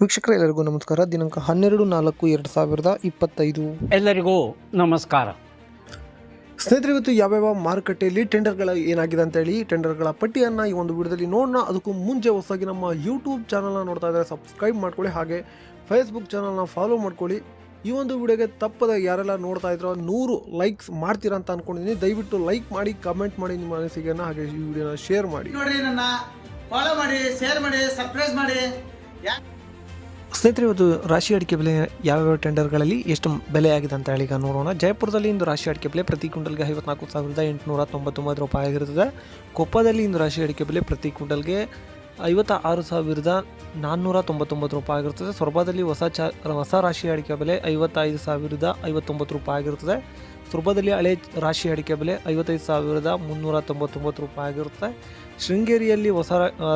ವೀಕ್ಷಕರ ಎಲ್ಲರಿಗೂ ನಮಸ್ಕಾರ. ದಿನಾಂಕ ಹನ್ನೆರಡು ನಾಲ್ಕು ಎರಡು ಸಾವಿರದ ಇಪ್ಪತ್ತೈದು. ಎಲ್ಲರಿಗೂ ನಮಸ್ಕಾರ. ಸ್ನೇಹಿತರೆ ಇವತ್ತು ಯಾವ್ಯಾವ ಮಾರುಕಟ್ಟೆಯಲ್ಲಿ ಟೆಂಡರ್ಗಳ ಏನಾಗಿದೆ ಅಂತ ಹೇಳಿ ಟೆಂಡರ್ಗಳ ಪಟ್ಟಿಯನ್ನು ಈ ಒಂದು ವಿಡಿಯೋದಲ್ಲಿ ನೋಡೋಣ. ಅದಕ್ಕೂ ಮುಂಚೆ ಹೊಸದಾಗಿ ನಮ್ಮ ಯೂಟ್ಯೂಬ್ ಚಾನಲ್ನ ನೋಡ್ತಾ ಇದ್ದಾರೆ ಸಬ್ಸ್ಕ್ರೈಬ್ ಮಾಡ್ಕೊಳ್ಳಿ. ಹಾಗೆ ಫೇಸ್ಬುಕ್ ಚಾನಲ್ನ ಫಾಲೋ ಮಾಡ್ಕೊಳ್ಳಿ. ಈ ಒಂದು ವಿಡಿಯೋಗೆ ತಪ್ಪದ ಯಾರೆಲ್ಲ ನೋಡ್ತಾ ಇದ್ರೋ ನೂರು ಲೈಕ್ಸ್ ಮಾಡ್ತೀರಾ ಅಂತ ಅನ್ಕೊಂಡಿದ್ದೀನಿ. ದಯವಿಟ್ಟು ಲೈಕ್ ಮಾಡಿ ಕಮೆಂಟ್ ಮಾಡಿ ನಿಮ್ಮ ಅನಿಸಿಕೆಯನ್ನು ಹಾಗೆ ಈ ವಿಡಿಯೋನ ಶೇರ್ ಮಾಡಿ. ನೋಡಿ ನನ್ನ ಫಾಲೋ ಮಾಡಿ ಶೇರ್ ಮಾಡಿ ಸರ್ಪ್ರೈಸ್ ಮಾಡಿ. ಯಾ- ಸ್ನೇಹಿತರೆ, ಇವತ್ತು ರಾಶಿ ಅಡಿಕೆ ಬೆಲೆ ಯಾವ್ಯಾವ ಟೆಂಡರ್ಗಳಲ್ಲಿ ಎಷ್ಟು ಬೆಲೆ ಆಗಿದೆ ಅಂತ ಹೇಳಿ ಈಗ ನೋಡೋಣ. ಜಯಪುರದಲ್ಲಿ ಇಂದು ರಾಶಿ ಅಡಿಕೆ ಬೆಲೆ ಪ್ರತಿ ಕ್ವಿಂಟಲ್ಗೆ ಐವತ್ನಾಲ್ಕು ಸಾವಿರದ ಎಂಟುನೂರ ತೊಂಬತ್ತೊಂಬತ್ತು ರೂಪಾಯಿ ಆಗಿರುತ್ತದೆ. ಕೊಪ್ಪದಲ್ಲಿ ಇಂದು ರಾಶಿ ಅಡಿಕೆ ಬೆಲೆ ಪ್ರತಿ ಕ್ವಿಂಟಲ್ಗೆ ಐವತ್ತ ಆರು ಸಾವಿರದ ನಾನ್ನೂರ ತೊಂಬತ್ತೊಂಬತ್ತು ರೂಪಾಯಿ ಆಗಿರುತ್ತದೆ. ಸೊರಬದಲ್ಲಿ ಹೊಸ ಚಾ, ಹೊಸ ರಾಶಿ ಅಡಿಕೆ ಬೆಲೆ ಐವತ್ತೈದು ಸಾವಿರದ ಐವತ್ತೊಂಬತ್ತು ರೂಪಾಯಿ ಆಗಿರುತ್ತದೆ. ಸೊರಬದಲ್ಲಿ ಹಳೆ ರಾಶಿ ಅಡಿಕೆ ಬೆಲೆ ಐವತ್ತೈದು ಸಾವಿರದ ಮುನ್ನೂರ ತೊಂಬತ್ತೊಂಬತ್ತು ರೂಪಾಯಿ ಆಗಿರುತ್ತೆ ಶೃಂಗೇರಿಯಲ್ಲಿ ಹೊಸ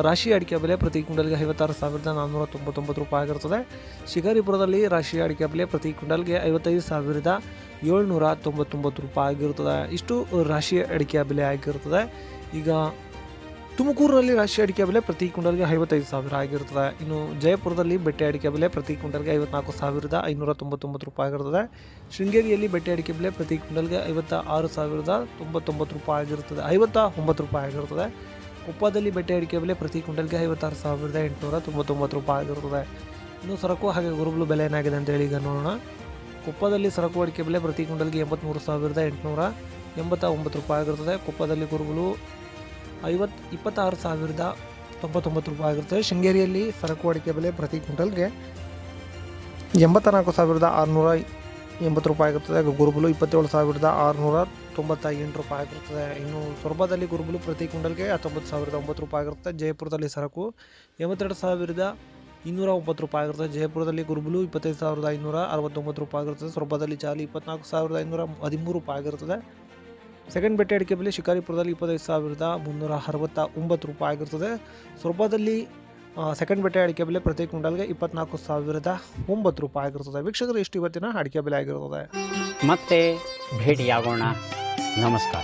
ರಾಶಿ ಅಡಿಕೆ ಬೆಲೆ ಪ್ರತಿ ಕುಂಡಲ್ಗೆ ಐವತ್ತಾರು ಸಾವಿರದ ನಾನ್ನೂರ ತೊಂಬತ್ತೊಂಬತ್ತು ರೂಪಾಯಿ ಆಗಿರುತ್ತದೆ. ಶಿಕಾರಿಪುರದಲ್ಲಿ ರಾಶಿ ಅಡಿಕೆ ಬೆಲೆ ಪ್ರತಿ ಕ್ವಿಂಟಲ್ಗೆ ಐವತ್ತೈದು ಸಾವಿರದ ಏಳ್ನೂರ ತೊಂಬತ್ತೊಂಬತ್ತು ರೂಪಾಯಿ ಆಗಿರುತ್ತದೆ. ಇಷ್ಟು ರಾಶಿ ಅಡಿಕೆ ಬೆಲೆ ಆಗಿರುತ್ತದೆ. ಈಗ ತುಮಕೂರಿನಲ್ಲಿ ರಾಶಿ ಅಡಿಕೆ ಬೆಲೆ ಪ್ರತಿ ಕ್ವಿಂಟಲ್ಗೆ ಐವತ್ತೈದು ಸಾವಿರ ಆಗಿರುತ್ತದೆ. ಇನ್ನು ಜಯಪುರದಲ್ಲಿ ಬೆಟ್ಟೆ ಅಡಿಕೆ ಬೆಲೆ ಪ್ರತಿ ಕ್ವಿಂಟಲ್ಗೆ ಐವತ್ನಾಲ್ಕು ಸಾವಿರದ ಐನೂರ ತೊಂಬತ್ತೊಂಬತ್ತು ರೂಪಾಯಿ ಆಗಿರುತ್ತದೆ. ಶೃಂಗೇರಿಯಲ್ಲಿ ಬೆಟ್ಟೆ ಅಡಿಕೆ ಬೆಲೆ ಪ್ರತಿ ಕ್ವಿಂಟಲ್ಗೆ ಐವತ್ತ ಆರು ಸಾವಿರದ ತೊಂಬತ್ತೊಂಬತ್ತು ರೂಪಾಯಿ ಆಗಿರುತ್ತದೆ. ಐವತ್ತ ಒಂಬತ್ತು ರೂಪಾಯಿ ಆಗಿರುತ್ತದೆ. ಕೊಪ್ಪದಲ್ಲಿ ಬೆಟ್ಟೆ ಅಡಿಕೆ ಬೆಲೆ ಪ್ರತಿ ಕ್ವಿಂಟಲ್ಗೆ ಐವತ್ತಾರು ಸಾವಿರದ ಎಂಟುನೂರ ತೊಂಬತ್ತೊಂಬತ್ತು ರೂಪಾಯಿ ಆಗಿರುತ್ತದೆ. ಇನ್ನು ಸರಕು ಹಾಗೆ ಗುರುಬಲು ಬೆಲೆ ಏನಾಗಿದೆ ಅಂತ ಹೇಳಿ ಈಗ ನೋಡೋಣ. ಕೊಪ್ಪದಲ್ಲಿ ಸರಕು ಅಡಿಕೆ ಬೆಲೆ ಪ್ರತಿ ಕ್ವಿಂಟಲ್ಗೆ ಎಂಬತ್ತ್ಮೂರು ಸಾವಿರದ ಎಂಟುನೂರ ಎಂಬತ್ತ ಒಂಬತ್ತು ರೂಪಾಯಿ ಆಗಿರುತ್ತದೆ. ಕೊಪ್ಪದಲ್ಲಿ ಗುರುಬಲು ಐವತ್ತು ಇಪ್ಪತ್ತಾರು ಸಾವಿರದ ತೊಂಬತ್ತೊಂಬತ್ತು ರೂಪಾಯಿ ಆಗಿರುತ್ತದೆ ಶೃಂಗೇರಿಯಲ್ಲಿ ಸರಕು ಅಡಿಕೆ ಬೆಲೆ ಪ್ರತಿ ಕ್ವಿಂಟಲ್ಗೆ ಎಂಬತ್ತ ನಾಲ್ಕು ಸಾವಿರದ ಆರುನೂರ ಎಂಬತ್ತು ರೂಪಾಯಿ ಆಗಿರುತ್ತದೆ ಹಾಗೆ ಗುರುಬಲು ಇಪ್ಪತ್ತೇಳು ಸಾವಿರದ ಆರುನೂರ ತೊಂಬತ್ತ ಎಂಟು ರೂಪಾಯಿ ಆಗಿರುತ್ತದೆ ಇನ್ನು ಸೊರಬದಲ್ಲಿ ಗುರುಬಲು ಪ್ರತಿ ಕ್ವಿಂಟಲ್ಗೆ ಹತ್ತೊಂಬತ್ತು ಸಾವಿರದ ಒಂಬತ್ತು ರೂಪಾಯಿ ಆಗಿರುತ್ತೆ. ಜಯಪುರದಲ್ಲಿ ಸರಕು ಎಂಬತ್ತೆರಡು ಸಾವಿರದ ಇನ್ನೂರ ಒಂಬತ್ತು ರೂಪಾಯಿ ಆಗಿರುತ್ತೆ. ಜಯಪುರದಲ್ಲಿ ಗುರುಬಲು ಇಪ್ಪತ್ತೈದು ಸಾವಿರದ ಐನೂರ ಅರವತ್ತೊಂಬತ್ತು ರೂಪಾಯಿ ಆಗಿರುತ್ತದೆ ಸೊರಬದಲ್ಲಿ ಜಾಲಿ ಇಪ್ಪತ್ನಾಲ್ಕು ಸಾವಿರದ ಐನೂರ ಹದಿಮೂರು ರೂಪಾಯಿ ಆಗಿರುತ್ತದೆ ಸೆಕೆಂಡ್ ಬೆಟ್ಟೆ ಅಡಿಕೆ ಬೆಲೆ ಶಿಕಾರಿಪುರದಲ್ಲಿ ಇಪ್ಪತ್ತೈದು ಸಾವಿರದ ಮುನ್ನೂರ ಅರವತ್ತ ಒಂಬತ್ತು ರೂಪಾಯಿ ಆಗಿರ್ತದೆ. ಸೊರಬದಲ್ಲಿ ಸೆಕೆಂಡ್ ಬೆಟ್ಟೆ ಅಡಿಕೆ ಬೆಲೆ ಪ್ರತಿ ಕ್ವಿಂಟಲ್ಗೆ ಇಪ್ಪತ್ನಾಲ್ಕು ಸಾವಿರದ ಒಂಬತ್ತು ರೂಪಾಯಿ ಆಗಿರ್ತದೆ. ವೀಕ್ಷಕರು ಇಷ್ಟು ಇವತ್ತಿನ ಅಡಿಕೆ ಬೆಲೆ ಆಗಿರ್ತದೆ. ಮತ್ತೆ ಭೇಟಿಯಾಗೋಣ. ನಮಸ್ಕಾರ.